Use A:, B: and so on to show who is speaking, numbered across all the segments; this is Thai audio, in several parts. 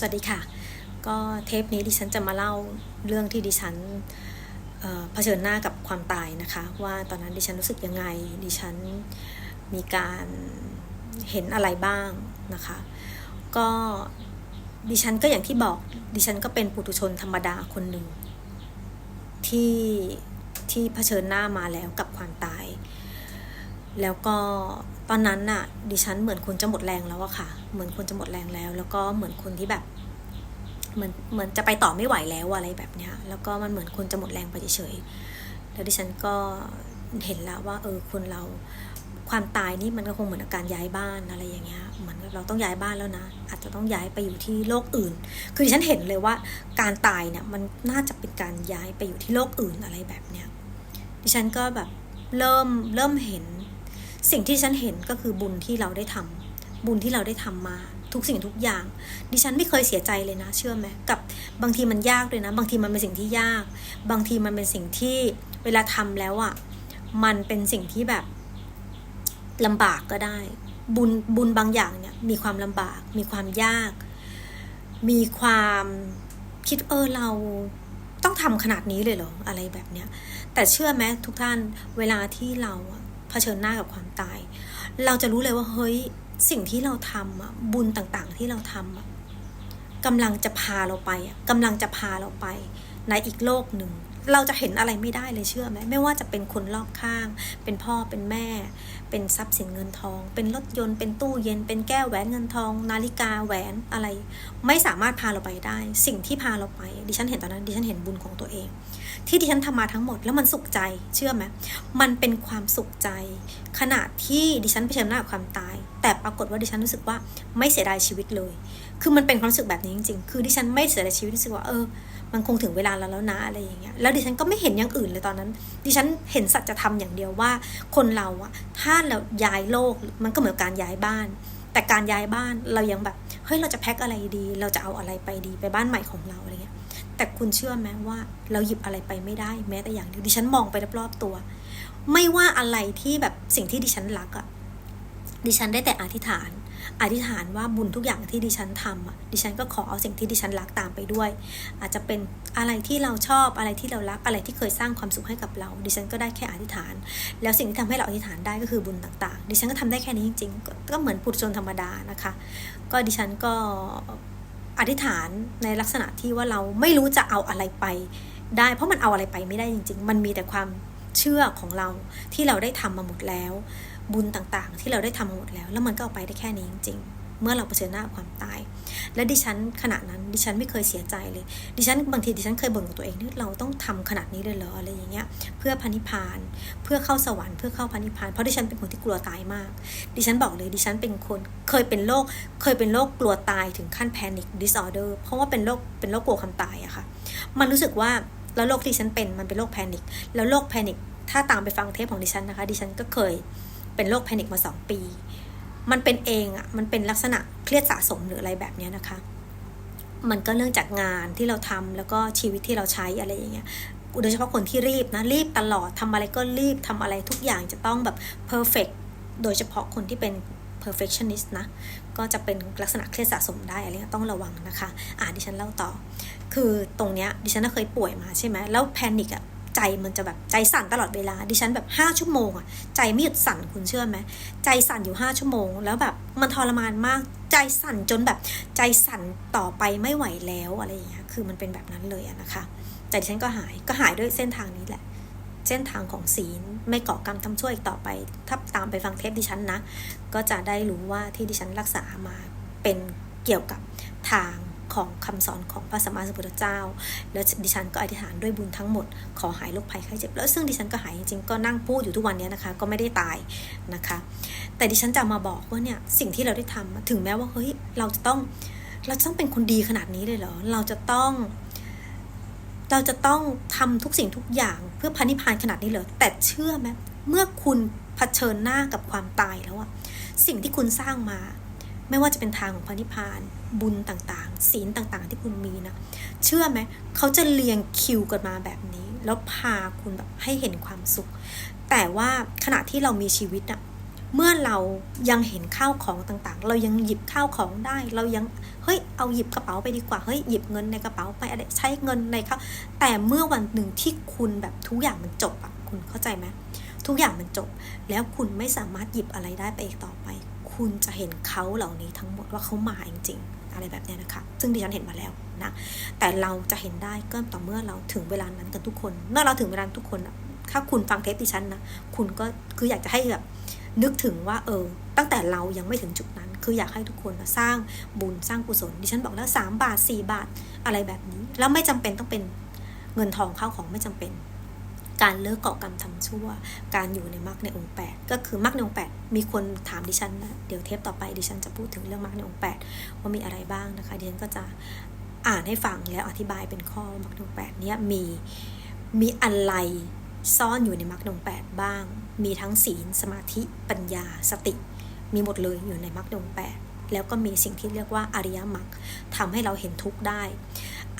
A: สวัสดีค่ะ ก็เทปนี้ดิฉันจะมาเล่าเรื่องที่ดิฉันเเผชิญหน้ากับความตายนะคะ ว่าตอนนั้นดิฉันรู้สึกยังไง ดิฉันมีการเห็นอะไรบ้างนะคะ ก็ดิฉันก็อย่างที่บอกดิฉันก็เป็นปุถุชนธรรมดาคนหนึ่งที่ที่เผชิญหน้ามาแล้วกับความตาย แล้วก็ตอนนั้นน่ะ ดิฉันเหมือนคนจะหมดแรงแล้วอะค่ะ เหมือนคนจะหมดแรงแล้ว แล้วก็เหมือนคนที่แบบ เหมือนเหมือนจะไปต่อไม่ไหวแล้วอะไรแบบเนี้ย แล้วก็มันเหมือนคนจะหมดแรงไปเฉยๆแล้วดิฉันก็เห็นแล้วว่า เออคนเราความตายนี่มันก็คงเหมือนอาการย้ายบ้านอะไรอย่างเงี้ยเหมือนเราต้องย้ายบ้านแล้วนะ อาจจะต้องย้ายไปอยู่ที่โลกอื่น คือดิฉันเห็นเลยว่าการตายเนี่ยมันน่าจะเป็นการย้ายไปอยู่ที่โลกอื่นอะไรแบบเนี้ยดิฉันก็แบบเริ่มเริ่มเห็น สิ่งที่ฉันเห็นก็คือบุญที่เราได้ทำบุญที่เราได้ทำมา ทุกสิ่งทุกอย่าง ดิฉันไม่เคยเสียใจเลยนะ เชื่อไหมกับบางทีมันยากเลยนะ บางทีมันเป็นสิ่งที่ยาก บางทีมันเป็นสิ่งที่เวลาทำแล้วอะ่ะมันเป็นสิ่งที่แบบลำบากก็ได้ บุญบุญบางอย่างเนี่ย มีความลำบาก มีความยาก มีความคิดเออเราต้องทำขนาดนี้เลยเหรออะไรแบบเนี้ยแต่เชื่อไหมทุกท่านเวลาที่เราอะ ชิญหน้ากับความตาย เราจะรู้เลยว่าเฮ้ยสิ่งที่เราทำบุญต่างๆ ที่เราทำกำลังจะพาเราไปกำลังจะพาเราไปในอีกโลกหนึ่ง เราจะเห็นอะไรไม่ได้เลยเชื่อไหมไม่ว่าจะเป็นคนรอบข้าง เป็นพ่อเป็นแม่ เป็นทรัพย์สินเงินทอง เป็นรถยนต์เป็นตู้เย็น เป็นแก้วแหวนเงินทอง นาฬิกาแหวนอะไร ไม่สามารถพาเราไปได้ สิ่งที่พาเราไป ดิฉันเห็นตอนนั้นดิฉันเห็นบุญของตัวเอง ที่ดิฉันทำมาทั้งหมดแล้วมันสุขใจเชื่อไหมมันเป็นความสุขใจ ขณะที่ดิฉันเผชิญหน้ากับความตาย แต่ปรากฏว่าดิฉันรู้สึกว่าไม่เสียดายชีวิตเลย คือมันเป็นความรู้สึกแบบนี้จริงๆ คือดิฉันไม่เสียดายชีวิตรู้สึกว่าเออ มันคงถึงเวลาแล้วแล้วนะอะไรอย่างเงี้ยแล้วดิฉันก็ไม่เห็นอย่างอื่นเลยตอนนั้น ดิฉันเห็นสัจธรรมอย่างเดียวว่า คนเราอะถ้าเราย้ายโลกมันก็เหมือนการย้ายบ้าน แต่การย้ายบ้านเรายังแบบเฮ้ยเราจะแพ็คอะไรดี เราจะเอาอะไรไปดีไปบ้านใหม่ของเราอะไรเงี้ยแต่คุณเชื่อไหมว่าเราหยิบอะไรไปไม่ได้แม้แต่อย่างเดียวดิฉันมองไปรอบๆตัว ไม่ว่าอะไรที่แบบสิ่งที่ดิฉันรักอะดิฉันได้แต่อธิษฐาน อธิษฐานว่าบุญทุกอย่างที่ดิฉันทำอะดิฉันก็ขอเอาสิ่งที่ดิฉันรักตามไปด้วย อาจจะเป็นอะไรที่เราชอบอะไรที่เรารักอะไรที่เคยสร้างความสุขให้กับเรา ดิฉันก็ได้แค่อธิษฐาน แล้วสิ่งที่ทำให้เราอธิษฐานได้ก็คือบุญต่างๆ ดิฉันก็ทำได้แค่นี้จริงๆ ก็เหมือนปุถุชนธรรมดานะคะ ก็ดิฉันก็อธิษฐานในลักษณะที่ว่าเราไม่รู้จะเอาอะไรไปได้ เพราะมันเอาอะไรไปไม่ได้จริง ๆ มันมีแต่ความเชื่อของเราที่เราได้ทำมาหมดแล้ว บุญต่างๆ ที่เราได้ทำมาหมดแล้ว แล้วมันก็เอาไปได้แค่นี้จริง ๆ เมื่อเราเผชิญหน้าความตาย และดิฉันขณะนั้น ดิฉันไม่เคยเสียใจเลย ดิฉันบางทีดิฉันเคยบ่นกับตัวเองที่เราต้องทำขนาดนี้เลยเหรออะไรอย่างเงี้ย เพื่อพันิพาน เพื่อเข้าสวรรค์เพื่อเข้าพันิพานเพราะดิฉันเป็นคนที่กลัวตายมาก ดิฉันบอกเลยดิฉันเป็นคนเคยเป็นโรคเคยเป็นโรคกลัวตายถึงขั้น panic disorder เพราะว่าเป็นโรคเป็นโรคกลัวความตายอะค่ะ มันรู้สึกว่าแล้วโรคที่ฉันเป็นมันเป็นโรคแพนิคแล้วโรคแพนิคถ้าตามไปฟังเทปของดิฉันนะคะ ดิฉันก็เคย เป็นโรคแพนิคมาสองปี มันเป็นเองอะมันเป็นลักษณะเครียดสะสมหรืออะไรแบบนี้นะคะ มันก็เนื่องจากงานที่เราทำแล้วก็ชีวิตที่เราใช้อะไรอย่างเงี้ยโดยเฉพาะคนที่รีบนะรีบตลอดทำอะไรก็รีบทำอะไรทุกอย่างจะต้องแบบ perfect โดยเฉพาะคนที่เป็น perfectionist นะ ก็จะเป็นลักษณะเครียดสะสมได้อะไรเงี้ยต้องระวังนะคะ อ่าดิฉันเล่าต่อ คือตรงเนี้ยดิฉันน่ะเคยป่วยมาใช่ไหมแล้วแพนิคอะ ใจมันจะแบบใจสั่นตลอดเวลา ดิฉันแบบ5ชั่วโมงอะใจไม่หยุดสั่นคุณเชื่อไหมใจสั่นอยู่5ชั่วโมง แล้วแบบมันทรมานมาก ใจสั่นจนแบบใจสั่นต่อไปไม่ไหวแล้วอะไรอย่างเงี้ยคือมันเป็นแบบนั้นเลยอะนะคะแต่ดิฉันก็หายก็หายด้วยเส้นทางนี้แหละ เส้นทางของศีลไม่ก่อกรรมทำช่วยอีกต่อไปถ้าตามไปฟังเทปดิฉันนะ ก็จะได้รู้ว่าที่ดิฉันรักษามาเป็นเกี่ยวกับทาง ของคำสอนของพระสัมมาสัมพุทธเจ้า แล้วดิฉันก็อธิษฐานด้วยบุญทั้งหมด ขอหายโรคภัยไข้เจ็บ แล้วซึ่งดิฉันก็หายจริงๆก็นั่งพูดอยู่ทุกวันนี้นะคะ ก็ไม่ได้ตายนะคะ แต่ดิฉันจะมาบอกว่าเนี่ยสิ่งที่เราได้ทำอะถึงแม้ว่าเฮ้ยเราจะต้องเราจะต้องเป็นคนดีขนาดนี้เลยเหรอ เราจะต้อง เราจะต้องทำทุกสิ่งทุกอย่างเพื่อพันิพพานขนาดนี้เหรอ แต่เชื่อไหมเมื่อคุณเผชิญหน้ากับความตายแล้วอะสิ่งที่คุณสร้างมา ไม่ว่าจะเป็นทางของพันิพพาน บุญต่างๆ ศีลต่างๆ ที่คุณมีนะ เชื่อไหมเขาจะเรียงคิวกันมาแบบนี้ แล้วพาคุณแบบให้เห็นความสุข แต่ว่าขณะที่เรามีชีวิตอะเมื่อเรายังเห็นข้าวของต่างๆ เรายังหยิบข้าวของได้ เรายังเฮ้ยเอาหยิบกระเป๋าไปดีกว่าเฮ้ยหยิบเงินในกระเป๋าไปอะไรใช้เงินในเขาแต่เมื่อวันหนึ่งที่คุณแบบทุกอย่างมันจบอะคุณเข้าใจไหมทุกอย่างมันจบ แล้วคุณไม่สามารถหยิบอะไรได้ไปอีกต่อไป คุณจะเห็นเขาเหล่านี้ทั้งหมดว่าเขามาจริงๆ อะไรแบบนี้นะคะ ซึ่งดิฉันเห็นมาแล้วนะ แต่เราจะเห็นได้ก็ต่อเมื่อเราถึงเวลานั้นกันทุกคน เมื่อเราถึงเวลาทุกคนถ้าคุณฟังเทปดิฉันนะ คุณก็คืออยากจะให้แบบนึกถึงว่าเออ ตั้งแต่เรายังไม่ถึงจุดนั้น คืออยากให้ทุกคนสร้างบุญสร้างกุศล ดิฉันบอกแล้วสามบาทสี่บาทอะไรแบบนี้ แล้วไม่จำเป็นต้องเป็นเงินทองเข้าของไม่จำเป็น การเลิกเกาะกรรมทำชั่ว การอยู่ในมรรคในองค์แปดก็คือมรรคในองค์แปดมีคนถามดิฉันนะเดี๋ยวเทปต่อไปดิฉันจะพูดถึงเรื่องมรรคในองค์แปดว่ามีอะไรบ้างนะคะดิฉันก็จะอ่านให้ฟังแล้วอธิบายเป็นข้อมรรคในองค์แปดเนี้ยมีมีอะไรซ่อนอยู่ในมรรคในองค์แปดบ้าง มีทั้งศีลสมาธิปัญญาสติ มีหมดเลยอยู่ในมรรคในองค์แปด แล้วก็มีสิ่งที่เรียกว่าอริยมรรคทำให้เราเห็นทุกข์ได้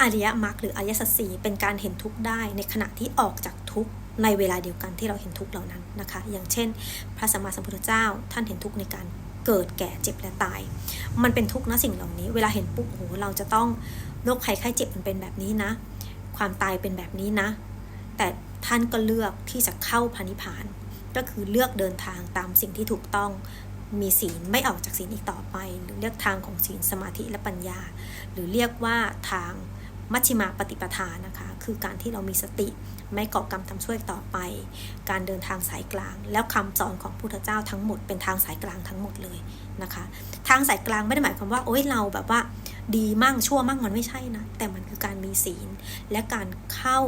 A: อริยมรรคหรืออริยสัจสีเป็นการเห็นทุกข์ได้ ในขณะที่ออกจากทุกข์ในเวลาเดียวกันที่เราเห็นทุกข์เหล่านั้นนะคะ อย่างเช่น พระสัมมาสัมพุทธเจ้า ท่านเห็นทุกข์ในการเกิดแก่เจ็บและตาย มันเป็นทุกข์นะสิ่งเหล่านี้ เวลาเห็นปุ๊บโหเราจะต้องโรคภัยไข้เจ็บมันเป็นแบบนี้นะ ความตายเป็นแบบนี้นะ แต่ท่านก็เลือกที่จะเข้าพานิพาน ก็คือเลือกเดินทางตามสิ่งที่ถูกต้อง มีศีลไม่ออกจากศีลอีกต่อไป หรือเลือกทางของศีลสมาธิและปัญญา หรือเรียกว่าทางมัชฌิมาปฏิปทานะคะ คือการที่เรามีสติไม่เกาะกรรมทำช่วยต่อไป การเดินทางสายกลาง แล้วคำสอนของพุทธเจ้าทั้งหมดเป็นทางสายกลางทั้งหมดเลยนะคะ ทางสายกลางไม่ได้หมายความว่าโอ๊ยเราแบบว่าดีมั่งชั่วมั่งมันไม่ใช่นะแต่มันคือการมีศีลและการเข้า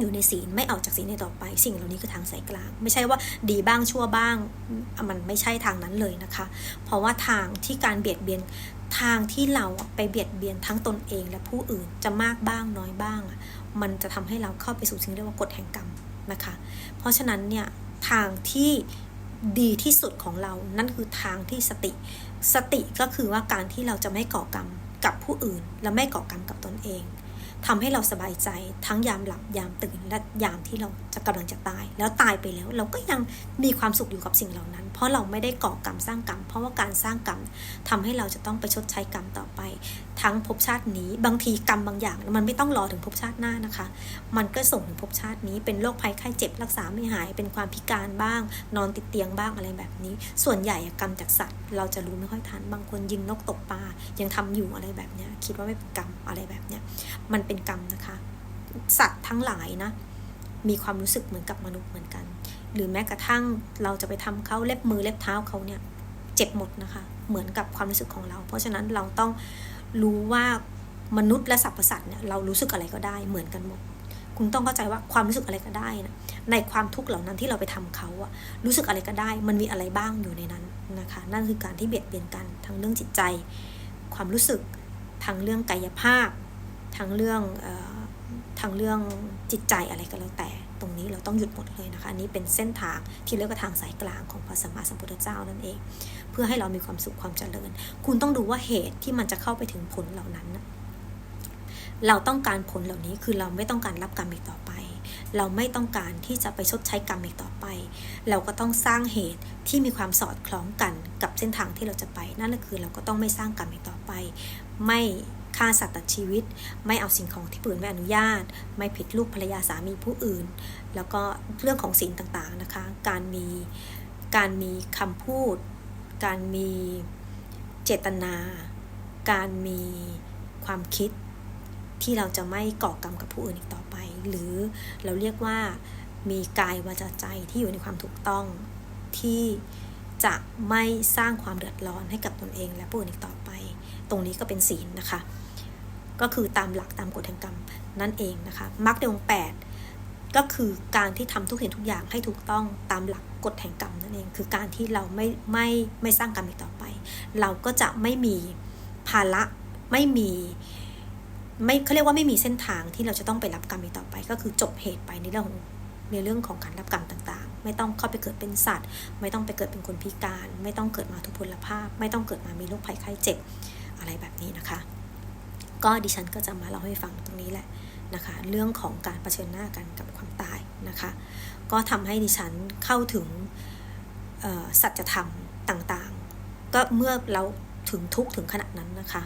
A: อยู่ในศีลไม่ออกจากศีลในต่อไป สิ่งเหล่านี้คือทางสายกลาง ไม่ใช่ว่าดีบ้างชั่วบ้าง มันไม่ใช่ทางนั้นเลยนะคะ เพราะว่าทางที่การเบียดเบียนทางที่เราไปเบียดเบียนทั้งตนเองและผู้อื่นจะมากบ้างน้อยบ้าง มันจะทำให้เราเข้าไปสู่สิ่งเรียกว่ากฎแห่งกรรมนะคะ เพราะฉะนั้นเนี่ยทางที่ดีที่สุดของเรา นั่นคือทางที่สติ สติก็คือว่าการที่เราจะไม่ก่อกรรมกับผู้อื่น และไม่ก่อกรรมกับตนเอง ทำให้เราสบายใจทั้งยามหลับยามตื่นและยามที่เราจะกำลังจะตาย แล้วตายไปแล้ว เราก็ยังมีความสุขอยู่กับสิ่งเหล่านั้น เพราะเราไม่ได้ก่อกรรมสร้างกรรม เพราะว่าการสร้างกรรมทำให้เราจะต้องไปชดใช้กรรมต่อไป ทั้งภพชาตินี้บางทีกรรมบางอย่าง มันไม่ต้องรอถึงภพชาติหน้านะคะ มันก็ส่งถึงภพชาตินี้เป็นโรคภัยไข้เจ็บรักษาไม่หาย เป็นความพิการบ้าง นอนติดเตียงบ้างอะไรแบบนี้ ส่วนใหญ่กรรมจากสัตว์ เราจะรู้ไม่ค่อยทันบางคนยิงนกตกปลายังทำอยู่อะไรแบบนี้คิดว่าไม่เป็นกรรมอะไรแบบเนี้ยมันเป็นเป็นกรรมนะคะ สัตว์ทั้งหลายนะ มีความรู้สึกเหมือนกับมนุษย์เหมือนกัน หรือแม้กระทั่งเราจะไปทำเขาเล็บมือเล็บเท้าเขาเนี่ยเจ็บหมดนะคะ เหมือนกับความรู้สึกของเรา เพราะฉะนั้นเราต้องรู้ว่ามนุษย์และสรรพสัตว์เนี่ยเรารู้สึกอะไรก็ได้เหมือนกันหมด คุณต้องเข้าใจว่าความรู้สึกอะไรก็ได้นะในความทุกข์เหล่านั้นที่เราไปทำเขาอะรู้สึกอะไรก็ได้ มันมีอะไรบ้างอยู่ในนั้นนะคะ นั่นคือการที่เบียดเบียนกันทั้งเรื่องจิตใจ ความรู้สึกทั้งเรื่องกายภาพ ทั้งเรื่องทางเรื่องจิตใจอะไรก็แล้วแต่ ตรงนี้เราต้องหยุดหมดเลยนะคะอันนี้เป็นเส้นทางที่เรียกว่าทางสายกลางของพระสัมมาสัมพุทธเจ้านั่นเอง เพื่อให้เรามีความสุขความเจริญ คุณต้องดูว่าเหตุที่มันจะเข้าไปถึงผลเหล่านั้น เราต้องการผลเหล่านี้คือเราไม่ต้องการรับกรรมอีกต่อไป เราไม่ต้องการที่จะไปชดใช้กรรมอีกต่อไป เราก็ต้องสร้างเหตุที่มีความสอดคล้องกันกับเส้นทางที่เราจะไป นั่นก็คือเราก็ต้องไม่สร้างกรรมอีกต่อไป ไม่ ฆ่าสัตว์ตัดชีวิต ไม่เอาสิ่งของที่ปืนไม่อนุญาต ไม่ผิดลูกภรรยาสามีผู้อื่น แล้วก็เรื่องของศีลต่างๆนะคะ การมีการมีคำพูด การมีเจตนา การมีความคิดที่เราจะไม่ก่อกรรมกับผู้อื่นอีกต่อไป หรือเราเรียกว่ามีกายวาจาใจที่อยู่ในความถูกต้องที่จะไม่สร้างความเดือดร้อนให้กับตนเองและผู้อื่นอีกต่อไป ตรงนี้ก็เป็นศีลนะคะ ก็คือตามหลักตามกฎแห่งกรรมนั่นเองนะคะมรรคในองค์แปดก็คือการที่ทำทุกสิ่งทุกอย่างให้ถูกต้องตามหลักกฎแห่งกรรมนั่นเอง คือการที่เราไม่ไม่ไม่สร้างกรรมอีกต่อไป เราก็จะไม่มีภาระไม่มีไม่เขาเรียกว่าไม่มีเส้นทางที่เราจะต้องไปรับกรรมอีกต่อไป ก็คือจบเหตุไปในเรื่องของในเรื่องของการรับกรรมต่างๆ ไม่ต้องเข้าไปเกิดเป็นสัตว์ ไม่ต้องไปเกิดเป็นคนพิการ ไม่ต้องเกิดมาทุพพลภาพ ไม่ต้องเกิดมามีโรคภัยไข้เจ็บอะไรแบบนี้นะคะ ก็ดิฉันก็จะมาเล่าให้ฟังตรงนี้แหละนะคะเรื่องของการเผชิญหน้ากันกับความตายนะคะก็ทำให้ดิฉันเข้าถึงสัจธรรมต่างๆ ก็เมื่อเราถึงทุกข์ถึงขนาดนั้นนะคะ